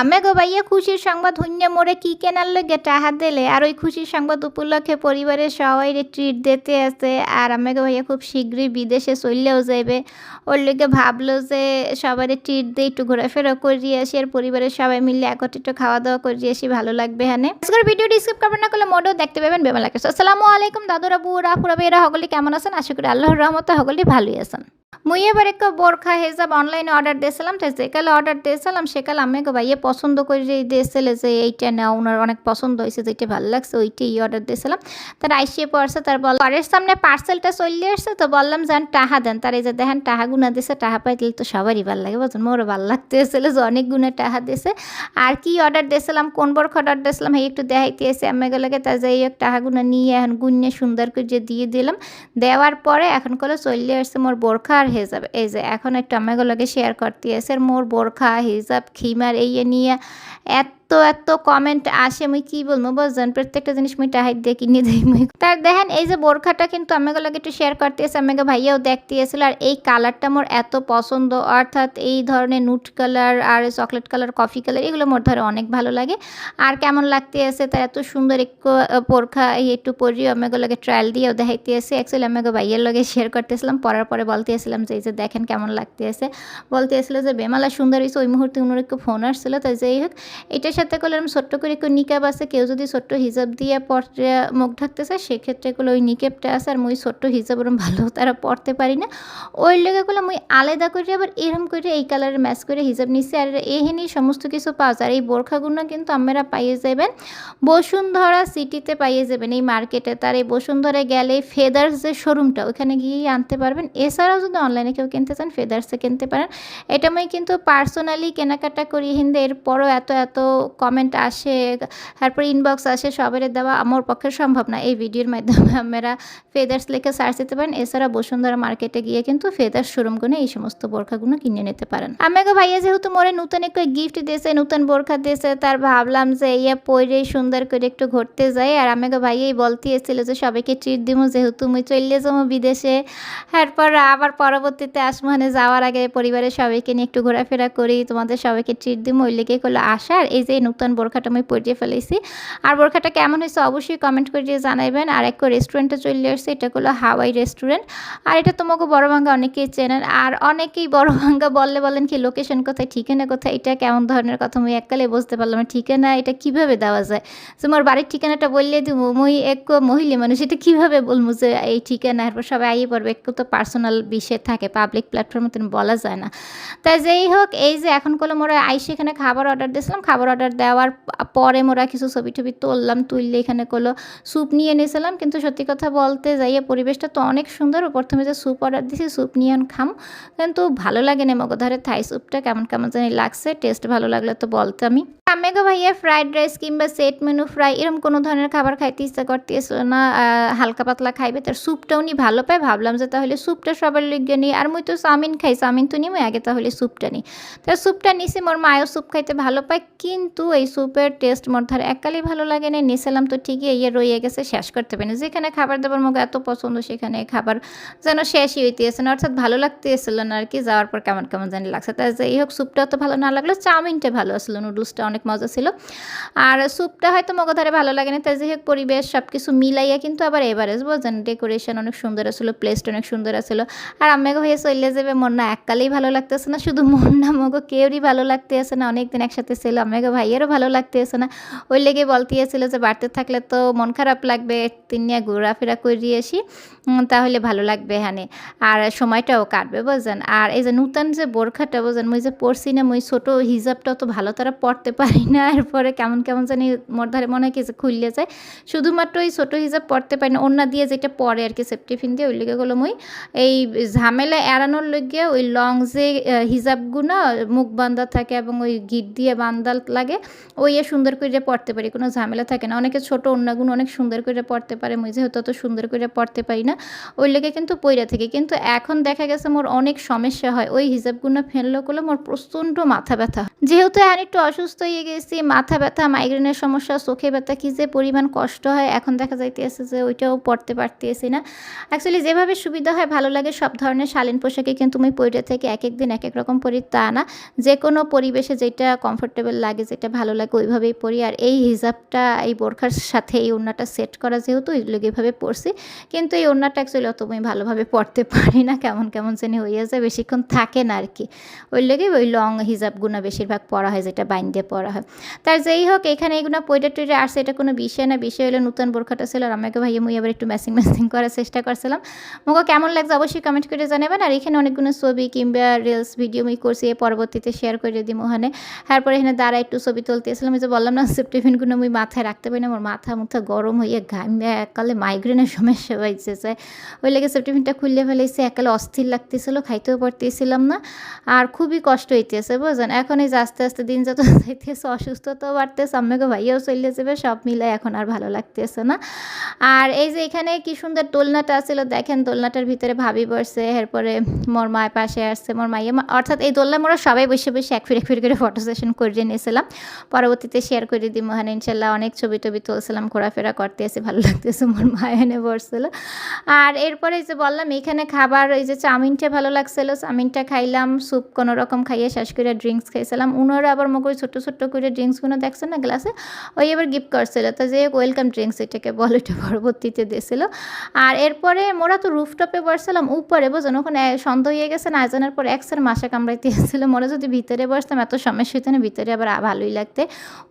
আমে গো ভাইয়া খুশির সংবাদ হইন্য মোড়ে কি কেনার লগে টাহা দিলে? আর ওই খুশির সংবাদ উপলক্ষে পরিবারের সবাই ট্রিট দিতে আছে। আর আমে গো ভাইয়া খুব শীঘ্রই বিদেশে চললেও যাইবে। ওর লগে ভাবলো যে সবাই ট্রিট দিয়ে একটু ঘোরাফেরা করিয়ে আসি আর পরিবারের সবাই মিলে একত্রিত খাওয়া দাওয়া করিয়ে আসি, ভালো লাগবে হানে আজকের ভিডিও ডিসক্রিপ করবেন না করলে মোটেও দেখতে পাবেন বেমা লাগে আসসালামু আলাইকুম দাদুরা বুড়া ফুরাবে এরা সকলে কেমন আছেন? আশা করি আল্লাহর রহমতে সকলে ভালোই আছেন। মুই এবার একটা বোরখা হেজাব অনলাইনে অর্ডার দিয়েছিলাম, তো যেকালে অর্ডার দিয়েছিলাম, সেকালে আমি গো ভাইয়ে পছন্দ করে দিয়েছিলে যে এইটা না ওনার অনেক পছন্দ হয়েছে, যেটা ভালো লাগছে, ওইটাই অর্ডার দিয়েছিলাম। তার আইসিয়ে পড়ছে, তার বল ঘরের সামনে পার্সেলটা চলে আসছে? তো বললাম যে টাহা দেন। তার এই যে দেখেন, টাহা গুনা দিছে, টাহা পাই পাইলে তো সবারই ভালো লাগে, বুঝছেন? মোরও ভালো লাগতেছিল যে অনেক গুণে টাহা দিছে। আর কি অর্ডার দিয়েছিলাম, কোন বোরখা অর্ডার দিয়েছিলাম এই একটু দেখাইতে এসে আমি গেলে তার যাই হোক টাহা গুনা নিয়ে এখন গুনিয়ে সুন্দর করে যে দিয়ে দিলাম, দেওয়ার পরে এখন করে চলে আসছে মোর বোরখা হেজাব এই যে, এখন একটু আমাগুলোকে শেয়ার করতে এসে মোর বোরখা, হিজাব, খিমার, এই নিয়ে এত এত এত কমেন্ট আসে, মুই কি বলব? বুঝছেন প্রত্যেকটা জিনিস মুই টাহাই দিয়ে কিনে দিই মুই। তার দেখেন, এই যে বোরখাটা কিন্তু আমাগুলোকে একটু শেয়ার করতে এসে আমাকে ভাইয়াও দেখতে এসেছিল আর এই কালারটা মোর এত পছন্দ। অর্থাৎ এই ধরনের নুট কালার আর চকলেট কালার কফি কালার এগুলো মোর ধরে অনেক ভালো লাগে। আর কেমন লাগতে আছে তার এত সুন্দর একটু বোরখা একটু পরি আমাগুলোকে ট্রায়াল দিয়েও দেখাইতে এসে অ্যাকচুয়ালি আমাকে ভাইয়ের লগে শেয়ার করতেছিলাম, পরার পরে বলতে এসেছিলাম যে এই যে দেখেন কেমন লাগতে আছে বলতে এসেছিল যে, বেমালা সুন্দর হয়েছে ওই মুহূর্তে উনার একটু ফোন আসছিল তাই যাই হোক এটার সাথে করলাম ছোট্ট করে একটু নিকাব আছে, কেউ যদি ছোট্ট হিজাব দিয়ে পড়তে মুখ ঢাকতে চায় সেক্ষেত্রে গুলো ওই নিকেবটা আছে আর মুই ছোট্ট হিজাব ওরম ভালো তারা পড়তে পারি না। ওই লেগে লেগেগুলো মুই আলাদা করে আবার এরম করে এই কালারের ম্যাচ করে হিজাব নিচ্ছি আর এহেনি সমস্ত কিছু পাওয়া যায়। আর এই বোরখাগুলো কিন্তু আপনারা পাইয়ে যাবেন। বসুন্ধরা সিটিতে পাইয়ে যাবেন এই মার্কেটে তার এই বসুন্ধরা গেলে ফেদার্স যে শোরুমটা ওখানে গিয়েই আনতে পারবেন। এছাড়াও যদি অনলাইনে কেউ কিনতে চান ফেদার্সে কিনতে পারেন। এটা আমি কিন্তু পার্সোনালি কেনাকাটা করি হিন্দে এরপরও এত এত কমেন্ট আসে, তারপর ইনবক্স আসে সবের দেওয়া আমার পক্ষে সম্ভব না। এই ভিডিওর মাধ্যমে আমরা ফেদার্স লেখে সার্চ দিতে পারেন। এছাড়া বসুন্ধরা মার্কেটে গিয়ে কিন্তু ফেদার্স শোরুমগুলো এই সমস্ত বোরখাগুলো কিনে নিতে পারেন। আমাকে ভাইয়া যেহেতু মোরে নতুন একটু গিফট দিয়েছে, নতুন বোরখা দিয়েছে, তার ভাবলাম যে ইয়া পরে সুন্দর করে একটু ঘুরতে যাই। আর আমাকে ভাইয়াই বলতে এসেছিল যে সবাইকে ট্রিট দিব যেহেতু মুই চলে যাব বিদেশে। তারপর আবার পরবর্তীতে আসমানে যাওয়ার আগে পরিবারের সবাইকে নিয়ে একটু ঘোরাফেরা করি, তোমাদের সবাইকে ট্রিট দিব ওই লেগে করল আসার এই যে নতুন বোরখাটা আমি পরিয়ে ফেলেছি। আর বোরখাটা কেমন হয়েছে অবশ্যই কমেন্ট করে জানাইবেন। আর এক রেস্টুরেন্টে চলে আসছে, এটা হলো হাওয়াই রেস্টুরেন্ট আর এটা তোমাকে বড় ভাঙ্গা অনেকেই চেনেন। আর অনেকেই বড় ভাঙ্গা বললে বলেন কি লোকেশন কোথায়, ঠিকানা কোথায়, এটা কেমন ধরনের কথা মুই এককালে বুঝতে পারলাম ঠিকানা এটা কীভাবে দেওয়া যায়? যে মোর বাড়ির ঠিকানাটা বললে দিব মই এক মহিলা মানুষ, এটা কীভাবে বলব যে এই ঠিকানা? এরপর সবাই আইয়ে পড়বে একটু তো পার্সোনাল বিষয় থাকে পাবলিক প্ল্যাটফর্মে তো বলা যায় না। তাই যেই হোক, এই যে এখন করল মোরা আইসে এখানে খাবার অর্ডার দিয়েছিলাম, খাবার অর্ডার দেওয়ার পরে মোরা কিছু ছবি টবি তুললাম তুললে এখানে করল স্যুপ নিয়ে নিয়েছিলাম কিন্তু সত্যি কথা বলতে যাইয়ে পরিবেশটা তো অনেক সুন্দর। প্রথমে যে স্যুপ অর্ডার দিয়েছি স্যুপ নিয়ে খাম। কিন্তু ভালো লাগে না মগধারে থাই স্যুপটা কেমন কেমন জানি লাগছে, টেস্ট ভালো লাগলে তো বলতে আমি। আমেগো ভাইয়া ফ্রাইড রাইস কিংবা সেট মেনু ফ্রাই এরকম কোনো ধরনের খাবার খাইতে ইচ্ছা করতেছিল না হালকা পাতলা খাইবে, তার স্যুপটাও নি ভালো পায়। ভাবলাম যে তাহলে স্যুপটা সবার লিগে নিই, আর মুই তো চাউমিন খাই, চাউমিন তো নিই আগে তাহলে স্যুপটা নিই। তার স্যুপটা নিছি, মোর মায়ও স্যুপ খাইতে ভালো পায়, কিন্তু এই স্যুপের টেস্ট মোর ধারে এককালেই ভালো লাগে না নিছিলাম তো ঠিকই ইয়ে রয়ে গেছে, শেষ করতে পারি যেখানে খাবার দাবার মুখ এত পছন্দ, সেখানে খাবার যেন শেষই হইতেছে না, অর্থাৎ ভালো লাগতে লাগতেছিল না আর কি, যাওয়ার পর কেমন কেমন জানি লাগছে। তাই যাই হোক স্যুপটা তো ভালো না লাগল চাউমিনটা ভালো আসলো নুডলসটা অনেক মজা ছিল। আর স্যুপটা হয়তো মগ মগধারে ভালো লাগে না তাই যাই হোক, পরিবেশ সব কিছু মিলাইয়া কিন্তু আবার এভারেজ বোঝেন ডেকোরেশন অনেক সুন্দর আসলো প্লেসটা অনেক সুন্দর আসলো আর আমাকে হয়ে চলে যাবে মন না এককালেই ভালো লাগতেছে না, শুধু মন না মগো কেউরই ভালো লাগতে আসে না, অনেকদিন একসাথে ছিল আমাকে ভাইয়েরও ভালো লাগতে আসে না। ওই লেগে বলতে ছিল যে, বাড়তে থাকলে তো মন খারাপ লাগবে নিয়ে ঘোরাফেরা করে আসি তাহলে ভালো লাগবে এখানে আর সময়টাও কাটবে, বুঝছেন? আর এই যে নূতন যে বোরখাটা বোঝেন মুই যে পড়ছি না, মুই ছোটো হিজাবটা তো ভালো তারা পড়তে পারি না। এরপরে কেমন কেমন জানি মোর ধারে মনে হয় কি যে খুললে যায়। শুধুমাত্র ওই ছোটো হিজাব পড়তে পারি না অন্য দিয়ে যেটা পরে আর কি সেফটিফিন দিয়ে, ওই লেগে গেলো মুই এই ঝামেলা এড়ানোর লগে ওই লং যে হিজাবগুলো মুখ বান্ধা থাকে এবং ওই গিট দিয়ে বান্দাল লাগে ওই সুন্দর করে পড়তে পারি, কোনো ঝামেলা থাকে না। অনেকে ছোটো অন্যগুলো অনেক সুন্দর করে পড়তে পারে, মুই যেহেতু অত সুন্দর করে পড়তে পারি না। ওই লেগে কিন্তু পইরা থেকে। কিন্তু এখন দেখা গেছে মোর অনেক সমস্যা হয়। ওই হিসাবগুলো ফেলল করলে মোর প্রচণ্ড মাথা ব্যথা। যেহেতু আর একটু অসুস্থ হয়ে গেছি, মাথা ব্যথা মাইগ্রেনের সমস্যা, চোখে ব্যথা, কী যে পরিমাণ কষ্ট হয়, এখন দেখা যাইতেছে যে ওইটাও পড়তে পারতেছি না। অ্যাকচুয়ালি যেভাবে সুবিধা হয়, ভালো লাগে, সব ধরনের শালীন পোশাকে কিন্তু আমি পরে থেকে। এক এক দিন এক এক রকম পরি তা না। যে কোনো পরিবেশে যেটা কমফোর্টেবল লাগে যেটা ভালো লাগে, ওইভাবেই পরি আর এই হিজাবটা, এই বোরখার সাথে এই ওড়নাটা সেট করা যেহেতু ওইগুলো এভাবে পরছি। কিন্তু এই ওড়নাটা অ্যাকচুয়ালি অত আমি ভালোভাবে পরতে পারি না, কেমন কেমন জানি হয়ে যায়, বেশিক্ষণ থাকে না আর কি ওই লেগে ওই লং হিজাবগুলো বেশিরভাগ পরা হয়, যেটা বাইন দিয়ে পরা হয়। তার যেই হোক, এখানে এগুলো পয়টা টইটা আসছে এটা কোনো বিষয় না, বিষয় হলো নতুন বোরখাটা ছিল আর আমাকে ভাইয়া মুই আবার একটু ম্যাচিং ম্যাচিং করার চেষ্টা করছিলাম। মোকে কেমন লাগছে অবশ্যই কমেন্ট করে জানাবেন। আর এখানে অনেকগুলো ছবি কিংবা রিলস ভিডিও মুই করছি পরবর্তীতে শেয়ার করে দিই ওখানে। তারপরে এখানে দাঁড়া একটু ছবি তুলতেছিলাম ওই যে বললাম না টিফিনগুলো আমি মাথায় রাখতে পারি না, আমার মাথা মুথা গরম হয়ে ঘামিয়ে এককালে মাইগ্রেনের সমস্যা হয়েছে। ওই লেগে টিফিনটা খুললে ফেলেছি, এককালে অস্থির লাগতেছিল, খাইতেও পারতেছিলাম না, আর খুবই কষ্ট হইতেছে বুঝলেন এখন এই যে আস্তে আস্তে দিন যত যাইতেছে, অসুস্থতাও বাড়তেছে আম্মাকে ভাইয়াও চলে যাবে, সব মিলে এখন আর ভালো লাগতেছে না। আর এই যে এখানে কি সুন্দর দোলনাটা ছিল দেখেন দোলনাটার ভিতরে ভাবি বসছে, এরপরে মোর মায়ের পাশে আসছে, মোর মাইয়া অর্থাৎ এই দোলনা মোরা সবাই বসে বসে এক ফিরে ফিরে করে ফটো সেশন করে নিয়েছিলাম। পরবর্তীতে শেয়ার করে দিই মহান ইনশাল্লাহ অনেক ছবি টবি তুলছিলাম, ঘোরাফেরা করতে এসে ভালো লাগতেছে মোর মা এনে বসছিল আর এরপরে যে বললাম, এখানে খাবার, এই যে চাউমিনটা ভালো লাগছিল। চাউমিনটা খাইলাম স্যুপ কোনো রকম খাইয়ে শেষ করে ড্রিঙ্কস খাইছিলাম। উনারা আবার মগর ছোটো ছোট্ট করে ড্রিঙ্কসগুলো দেখছেন না গ্লাসে ওই এবার গিফট করছিল। তো যে ওয়েলকাম ড্রিঙ্কস এটাকে বলে এটা পরবর্তীতে দিয়েছিল আর এরপরে মোরা তো রুফটপে বসছিলাম, উপরে বোঝেন, ওখানে সন্ধ্যা হয়ে গেছে, না জানার পর একসার মাসা কামড়াইতে এসেছিল। মোরা যদি ভিতরে বসতাম, এত সমস্যা হইতো না, ভিতরে আবার ভালোই লাগতে।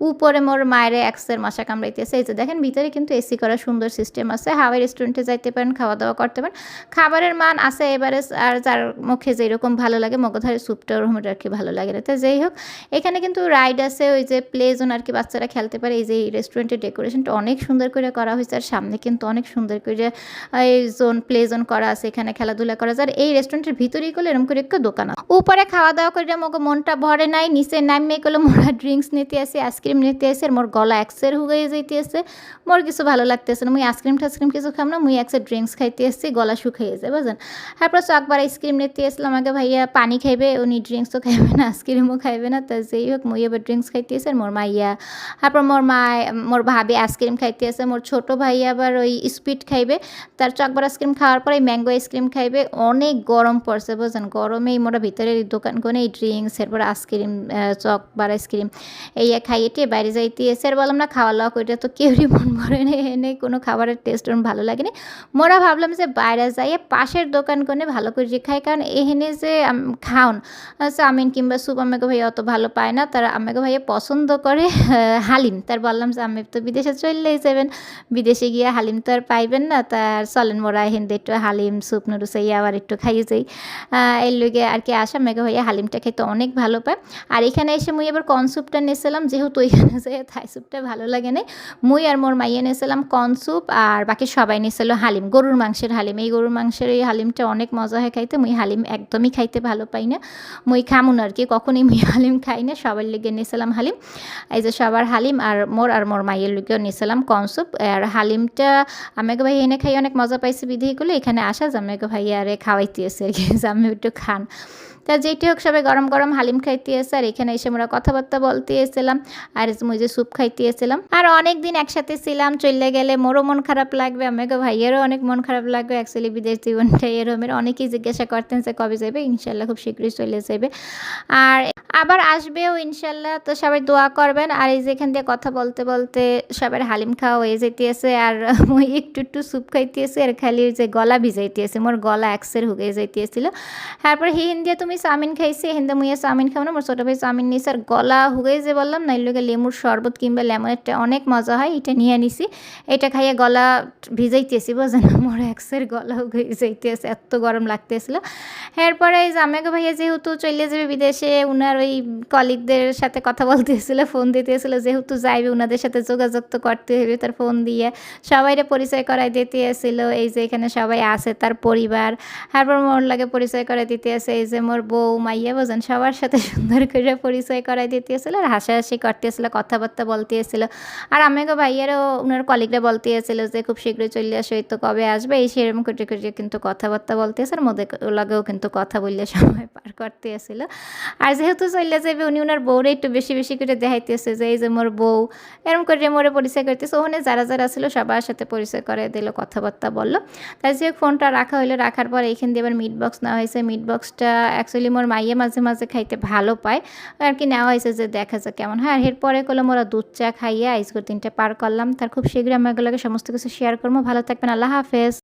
উপরে মোর মায়ের এক্সের মশা কামড়াইতেছে। এই যে দেখেন, ভিতরে কিন্তু এসি করা সুন্দর সিস্টেম আছে। হাওয়াই রেস্টুরেন্টে যাইতে পারেন খাওয়া দাওয়া করতে পারেন। খাবারের মান আছে এবারে, আর যার মুখে যেরকম ভালো লাগে মগধারে স্যুপটা ওরকম আর কি ভালো লাগে না। তো যাই হোক, এখানে কিন্তু রাইড আছে, ওই যে প্লে জোন আর কি বাচ্চারা খেলতে পারে। এই যে এই রেস্টুরেন্টের ডেকোরেশনটা অনেক সুন্দর করে করা হয়েছে, আর সামনে কিন্তু অনেক সুন্দর করে এই জোন প্লে জোন করা আছে, এখানে খেলাধুলা করা যায় আর এই রেস্টুরেন্টের ভিতরেই করলে এরকম করে একটা দোকান আছে। উপরে খাওয়া দাওয়া করে মগে মনটা ভরে নাই, নিচে নামিয়ে করলে মোরা ড্রিঙ্কস নিতে আসি আইসক্রিম নিতে আসি, আর মোর গলা একসের হয়ে যাইতে আছে মোর কিছু ভালো লাগতেছে না, মুই আইসক্রিম টাইসক্রিম কিছু খাম না, মুই একসে ড্রিঙ্কস খাইতে আসছি, গলা শুকিয়ে যায় বুঝলেন তারপর চকবার আইসক্রিম নিতে আসলাম আমাকে ভাইয়া পানি খাইবে, উনি ড্রিঙ্কসও খাইবে না আইসক্রিমও খাইবে না, তা যেই হোক, মুই এবার ড্রিঙ্কস খাইতে আসে মোর মাইয়া, তারপর মোর মা মোর ভাবি আইসক্রিম খাইতে আসে, মোর ছোট ভাই আবার ওই স্পিড খাইবে। তার চকবার আইসক্রিম খাওয়ার পরে ম্যাঙ্গো আইসক্রিম খাইবে, অনেক গরম পড়ছে বুঝলেন গরমেই মোরা ভিতরে দোকান কোনে এই ড্রিঙ্কস এরপর আইসক্রিম চকবার আইসক্রিম এই খাইয়ে টিয়ে বাইরে যাইতে এসে আর বললাম, না, খাওয়া দাওয়া করে। তো কেউরই মন ভরে নেই এনে কোনো খাবারের টেস্ট ওরম ভালো লাগেনি মোরা ভাবলাম যে বাইরে যাইয়ে পাশের দোকান কোনে ভালো করে যে খাই, কারণ এখানে যে খাওন চাউমিন কিংবা স্যুপ আমাকে ভাইয়া অত ভালো পায় না, তারা আমাকে ভাইয়া পছন্দ করে হালিম। তার বললাম যে আমি তো বিদেশে চললেই যাবেন, বিদেশে গিয়ে হালিম তো আর পাইবেন না, তার চলেন মোরা হিন্দি একটু হালিম, স্যুপ নুডলস এই আবার একটু খাইয়ে যাই। এর লগে আর কি আসা মেঘা ভাইয়া হালিমটা খেতে অনেক ভালো পায়। আর এখানে এসে মুই এবার কর্ন নিয়েছিলাম যেহেতু ওইখানে যে থাই স্যুপটা ভালো লাগে না মুই আর মোর মাইয়া নিয়েছিলাম কর্ন স্যুপ আর বাকি সবাই নিয়েছিল হালিম, গরুর মাংসের হালিম। এই গরুর মাংসের এই হালিমটা অনেক মজা হয় খাইতে, মুই হালিম একদমই খাইতে ভালো পাই না। মুই খামুন আর কি, কখনই মুই হালিম খাই না, সবার লিগে নিয়েছিলাম হালিম। এই যে সবার হালিম আর মোর আর মোর মাইয়ের লেগেও নিয়েছিলাম কর্ন স্যুপ। আর হালিমটা আমাকে ভাই এনে খাই অনেক মজা পাইছে বিধি করলে এখানে আসা জামাইকে ভাই আরে খাওয়াইতে এসে আর কি জামাই একটু খান। তা যেটি হোক সবাই গরম গরম হালিম খাইতে এসে আর এখানে এসে আমরা কথাবার্তা বলতে এসেছিলাম, আর মুই যে স্যুপ খাইতে এসেছিলাম। আর অনেক দিন একসাথে ছিলাম চলে গেলে মোরও মন খারাপ লাগবে আমাকে ভাইয়েরও অনেক মন খারাপ লাগবে অ্যাকচুয়ালি বিদেশ জীবনটা এরমের অনেকেই জিজ্ঞাসা করতেন যে কবে যাবে ইনশাল্লাহ খুব শীঘ্রই চলে যাবে আর আবার আসবেও ইনশাল্লাহ তো সবাই দোয়া করবেন। আর এই যে এখান দিয়ে কথা বলতে বলতে সবার হালিম খাওয়া হয়ে যেতেছে আর মুই একটু একটু স্যুপ খাইতেছি, আর খালি যে গলা ভিজাইতেছে, মোর গলা একসের হুগে যাইতেছিল। তারপর হিন্দিয়া তুমি চাউমিন খাইছি হিন্দা মুইয়া চাউমিন খাও না মোর ছোটো ভাই চাউমিন নিয়েছে আর গলা হুগে যে বললাম না এগুলোকে লেমুর শরবত কিংবা লেমনেরটা অনেক মজা হয় এটা নিয়ে নিছি। এটা খাইয়ে গলা ভিজাইতেছি বোঝেন মোর একসের গলা হুগে যাইতেছে এত গরম লাগতেছিল এরপরে এই জামাইকে ভাইয়া যেহেতু চলে যাবে বিদেশে উনার ওই কলিগদের সাথে কথা বলতেছিল ফোন দিতেছিল যেহেতু যাইবে, উনাদের সাথে যোগাযোগ তো করতে হবে তার ফোন দিয়ে সবাইরে পরিচয় করাই দিতে আসছিল এই যে এখানে সবাই আছে, তার পরিবার তারপর মোর লাগে পরিচয় করাই দিতে আছে, এই যে মোর বউ মাইয়া বোঝেন, সবার সাথে সুন্দর করে পরিচয় করাই দিতেছিল আর হাসাহাসি করতেছিল, কথাবার্তা বলতে বলতেছিল। আর আমাকে ভাইয়ারও ওনার কলিগরা বলতে বলতেছিল যে, খুব শীঘ্রই চলে আসো তো কবে আসবে? এই সেরকম করে করে কিন্তু কথাবার্তা বলতেছে আর মধ্যে লাগেও কিন্তু কথা বললে সময় পার করতে করতেছিল। আর যেহেতু চলে যাবে, উনি ওনার বউরে একটু বেশি বেশি করে দেখাইতেছে যে, এই যে মোর বউ, এরকম করে মোরে পরিচয় করতেছে। ওখানে যারা যারা ছিল সবার সাথে পরিচয় করে দিল, কথাবার্তা বলল। তাই যে ফোনটা রাখা হইল, রাখার পর এইখান দিয়ে আবার মিট বক্স নেওয়া হয়েছে। মিট বক্সটা অ্যাকচুয়ালি মোর মাইয়ে মাঝে মাঝে খাইতে ভালো পায়। আর কি নেওয়া হয়েছে যে দেখা যাক কেমন হয়। আর এরপরে করলাম ওরা দুধ চা খাইয়ে আইসগুলো দিনটা পার করলাম। তার খুব শীঘ্রই আমি এগুলোকে সমস্ত কিছু শেয়ার করব ভালো থাকবেন। আল্লাহ হাফেজ।